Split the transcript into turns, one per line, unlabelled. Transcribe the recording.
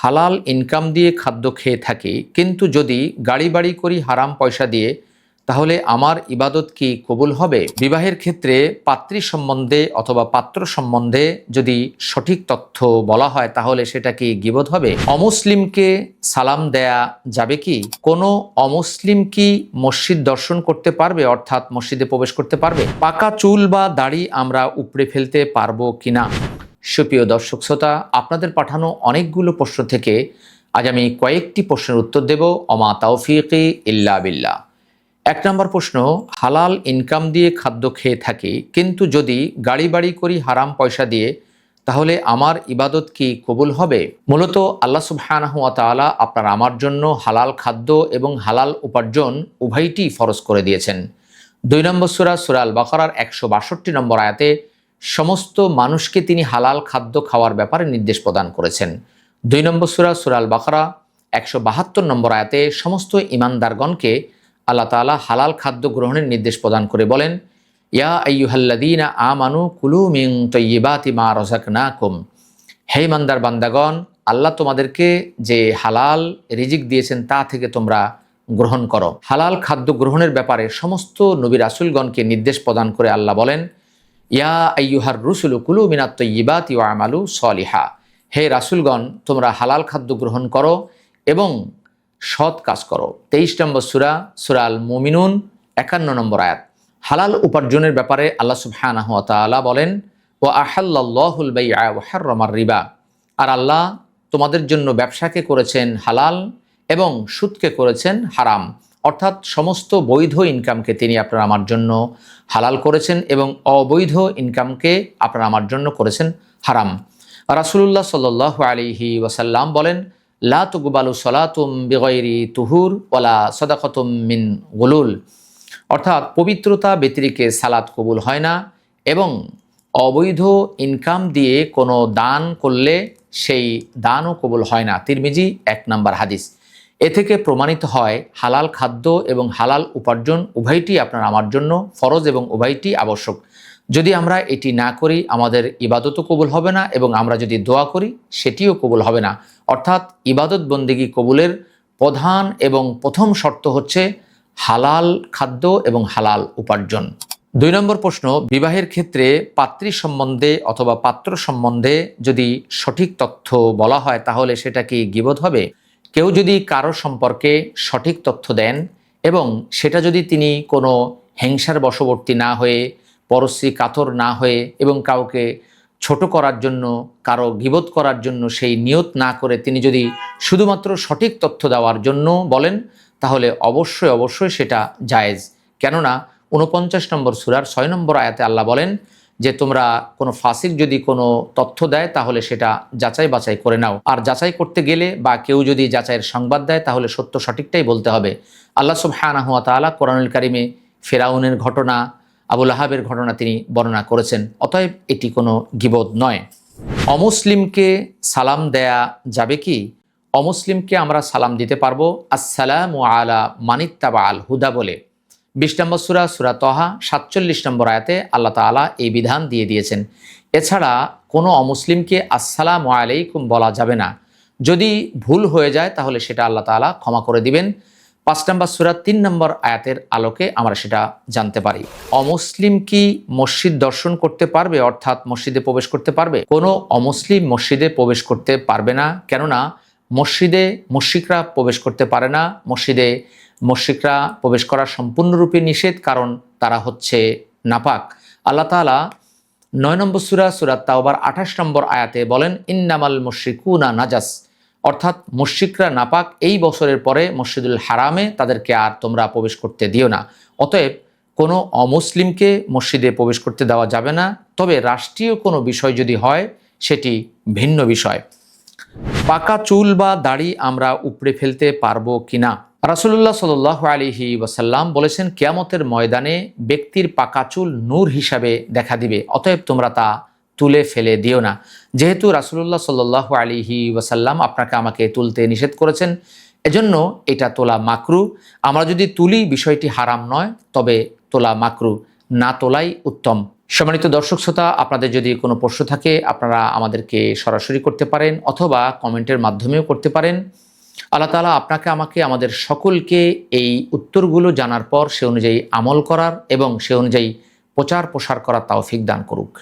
হালাল ইনকাম দিয়ে খাদ্য খেয়ে থাকি, কিন্তু যদি গাড়ি বাড়ি করি হারাম পয়সা দিয়ে, তাহলে আমার ইবাদত কি কবুল হবে? বিবাহের ক্ষেত্রে পাত্রী সম্বন্ধে অথবা পাত্র সম্বন্ধে যদি সঠিক তথ্য বলা হয়, তাহলে সেটা কি গিবত হবে? অমুসলিমকে সালাম দেয়া যাবে কি? কোনো অমুসলিম কি মসজিদ দর্শন করতে পারবে, অর্থাৎ মসজিদে প্রবেশ করতে পারবে? পাকা চুল বা দাড়ি আমরা উপড়ে ফেলতে পারব কিনা? সুপ্রিয় দর্শক শ্রোতা, আপনাদের পাঠানো অনেকগুলো প্রশ্ন থেকে আজ আমি কয়েকটি প্রশ্নের উত্তর দেব। অমা তাওফিকে ইল্লা বিল্লাহ। এক নম্বর প্রশ্ন, হালাল ইনকাম দিয়ে খাদ্য খেয়ে থাকি, কিন্তু যদি গাড়ি বাড়ি করি হারাম পয়সা দিয়ে, তাহলে আমার ইবাদত কি কবুল হবে? মূলত আল্লাহ তাআলা আপনার আমার জন্য হালাল খাদ্য এবং হালাল উপার্জন উভয়টি ফরজ করে দিয়েছেন। দুই নম্বর সুরা সুরাল বাকারার একশো বাষট্টি নম্বর আয়াতে সমস্ত মানুষকে তিনি হালাল খাদ্য খাওয়ার ব্যাপারে নির্দেশ প্রদান করেছেন। দুই নম্বর সুরা সুরাল বাখরা একশো বাহাত্তর নম্বর আয়াতে সমস্ত ইমানদারগণকে আল্লাহ তাআলা হালাল খাদ্য গ্রহণের নির্দেশ প্রদান করে বলেন, ইয়া আইয়ুহাল্লাদিনা আমানু কুলু মিং তৈবাতি মা রজাক না কুম হে ইমানদার বান্দাগণ, আল্লাহ তোমাদেরকে যে হালাল রিজিক দিয়েছেন তা থেকে তোমরা গ্রহণ করো। হালাল খাদ্য গ্রহণের ব্যাপারে সমস্ত নবী রাসুলগণকে নির্দেশ প্রদান করে আল্লাহ বলেন ইয়া আইয়ুহার রুসুল কুলু মিনাত তৈবাত ইউ আমালু সলিহা। হে রাসুলগণ, তোমরা হালাল খাদ্য গ্রহণ করো এবং সৎ কাজ করো। তেইশ নম্বর সুরা সুরাল মুমিনুন একান্ন নম্বর আয়াত। হালাল উপার্জনের ব্যাপারে আল্লাহ সুবহানাহু তাআলা বলেন ও আহাল্লাহুল বাইআ ওয়া হাররামার রিবা। আর আল্লাহ তোমাদের জন্য ব্যবসাকে করেছেন হালাল এবং সুদকে করেছেন হারাম। অর্থাৎ সমস্ত বৈধ ইনকামকে তিনি আপনার আমার জন্য হালাল করেছেন এবং অবৈধ ইনকামকে আপনার আমার জন্য করেছেন হারাম। রাসুলুল্লাহ সাল্লাহ আলিহি ওয়াসাল্লাম বলেন, লা তুকবালু সলাতুম বেগৈরি তুহুর ওলা সদাকতুম মিন গুলুল। অর্থাৎ পবিত্রতা ব্যতিরিকে সালাত কবুল হয় না এবং অবৈধ ইনকাম দিয়ে কোনো দান করলে সেই দানও কবুল হয় না। তিরমিজি এক নাম্বার হাদিস। এ থেকে প্রমাণিত হয় হালাল খাদ্য এবং হালাল উপার্জন উভয়টি আপনার আমার জন্য ফরজ এবং উভয়টি আবশ্যক। যদি আমরা এটি না করি, আমাদের ইবাদতও কবুল হবে না এবং আমরা যদি দোয়া করি, সেটিও কবুল হবে না। অর্থাৎ ইবাদত বন্দেগী কবুলের প্রধান এবং প্রথম শর্ত হচ্ছে হালাল খাদ্য এবং হালাল উপার্জন। দুই নম্বর প্রশ্ন, বিবাহের ক্ষেত্রে পাত্রী সম্বন্ধে অথবা পাত্র সম্বন্ধে যদি সঠিক তথ্য বলা হয়, তাহলে সেটা কি গিবোধ হবে? কেউ যদি কারও সম্পর্কে সঠিক তথ্য দেন এবং সেটা যদি তিনি কোনো হিংসার বশবর্তী না হয়ে, পরশ্রী কাতর না হয়ে এবং কাউকে ছোট করার জন্য, কারও গিবোধ করার জন্য সেই নিয়ত না করে তিনি যদি শুধুমাত্র সঠিক তথ্য দেওয়ার জন্য বলেন, তাহলে অবশ্যই অবশ্যই সেটা জায়েজ। কেননা উনপঞ্চাশ নম্বর সুরার ছয় নম্বর আয়াতে আল্লাহ বলেন যে তোমরা কোনো ফাসিক যদি কোনো তথ্য দেয়, তাহলে সেটা যাচাই বাছাই করে নাও। আর যাচাই করতে গেলে বা কেউ যদি যাচাইয়ের সংবাদ দেয়, তাহলে সত্য সঠিকটাই বলতে হবে। আল্লাহ সব সুবহানাহু ওয়া তাআলা কোরআনুল কারিমে ফেরাউনের ঘটনা আবুল আহাবের ঘটনা তিনি বর্ণনা করেছেন। অতএব এটি কোনো গিবোধ নয়। অমুসলিমকে সালাম দেয়া যাবে কি? অমুসলিমকে আমরা সালাম দিতে পারব। আসসালাম আলা মানিত্তাবা আল হুদা বলে। বিশ নম্বর সুরা সুরা তহা, সাতচল্লিশ নম্বর আয়াতে আল্লাহ তালা এই বিধান দিয়ে দিয়েছেন। এছাড়া কোনো অমুসলিমকে আসসালাম আলাইকুম বলা যাবে না। যদি ভুল হয়ে যায়, তাহলে সেটা আল্লাহ তালা ক্ষমা করে দিবেন। পাঁচ নম্বর সুরা, তিন নম্বর আয়াতের আলোকে আমরা সেটা জানতে পারি। অমুসলিম কি মসজিদ দর্শন করতে পারবে, অর্থাৎ মসজিদে প্রবেশ করতে পারবে? কোনো অমুসলিম মসজিদে প্রবেশ করতে পারবে না। কেননা, মসজিদে মুশিকরা প্রবেশ করতে পারে না। মসজিদে মুশিকরা প্রবেশ করা সম্পূর্ণরূপে নিষেধ, কারণ তারা হচ্ছে নাপাক। আল্লাহ তালা নয় নম্বর সুরা সুরাত তাওবার আঠাশ নম্বর আয়াতে বলেন, ইন্নামাল মুশিকুনা নাজাস। অর্থাৎ মুশিকরা নাপাক এই বছরের পরে মসজিদুল হারামে তাদেরকে আর তোমরা প্রবেশ করতে দিও না। অতএব কোনো অমুসলিমকে মসজিদে প্রবেশ করতে দেওয়া যাবে না। তবে রাষ্ট্রীয় কোনো বিষয় যদি হয়, সেটি ভিন্ন বিষয়। পাকা চুল বা দাড়ি আমরা উপড়ে ফেলতে পারব কিনা? রাসুল্লাহ সাল আলিহি ওয়াসাল্লাম বলেছেন, কেয়ামতের ময়দানে ব্যক্তির পাকা চুল নূর হিসাবে দেখা দিবে, অতএব তোমরা তা তুলে ফেলে দিও না। যেহেতু রাসুল্লাহ সাল আলিহি ওয়াসাল্লাম আপনাকে আমাকে তুলতে নিষেধ করেছেন, এজন্য এটা তোলা মাকরু। আমরা যদি তুলি, বিষয়টি হারাম নয়, তবে তোলা মাকরু, না তোলাই উত্তম। সম্মানিত দর্শক শ্রোতা, আপনাদের যদি কোনো প্রশ্ন থাকে, আপনারা আমাদেরকে সরাসরি করতে পারেন, অথবা কমেন্টের মাধ্যমেও করতে পারেন। আল্লাহ তালা আপনাকে, আমাকে, আমাদের সকলকে এই উত্তরগুলো জানার পর সে অনুযায়ী আমল করার এবং সে অনুযায়ী প্রচার প্রসার করার তাওফিক দান করুক.